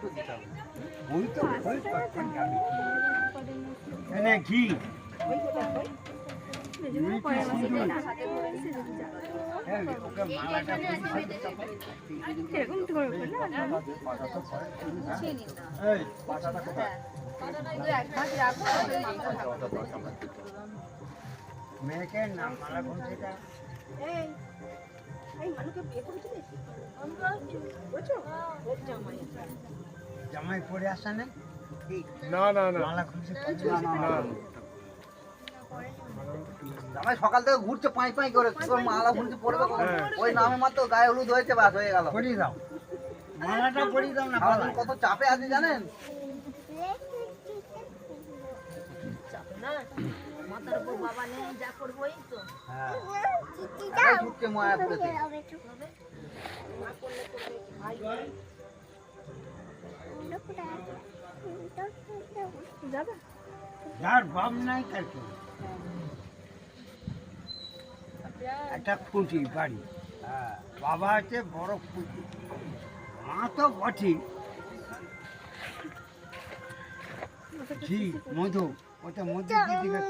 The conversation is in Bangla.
তো দিতে হবে। ওই তো ওই কখন যাবে। এনে ঘি। হ্যাঁ, ওকে মালাটা পরিষ্কার করতে হবে। এই, পাতাটা কোথায়? মেয়েকে নাম মালা বলছে? জামাই। পরে আসা নেই? না না না। মালা খুলছে না জামাই সকাল থেকে ঘুরছে পাঁই পাঁই করে। করে মালা ঘুরতে পড়বে? হ্যাঁ। ওই নামে মাত্র গায়ে হলুদ হয়েছে বাস হয়ে গেল। পরিয়ে দাও। মালাটা পরিয়ে দাও না সারাদিন কত চাপে আছে জানেন? মাথার উপর বাবা নেই যা করব এই তো। হ্যাঁ। একাই ছুটছে যার বাপ নাই তার কি? একটা খুঁটি বাড়ি। হ্যাঁ। বাবা আছে বড় খুঁটি। মা তো বটি। ঘি মধু ওটা মধু দিয়ে দিবে।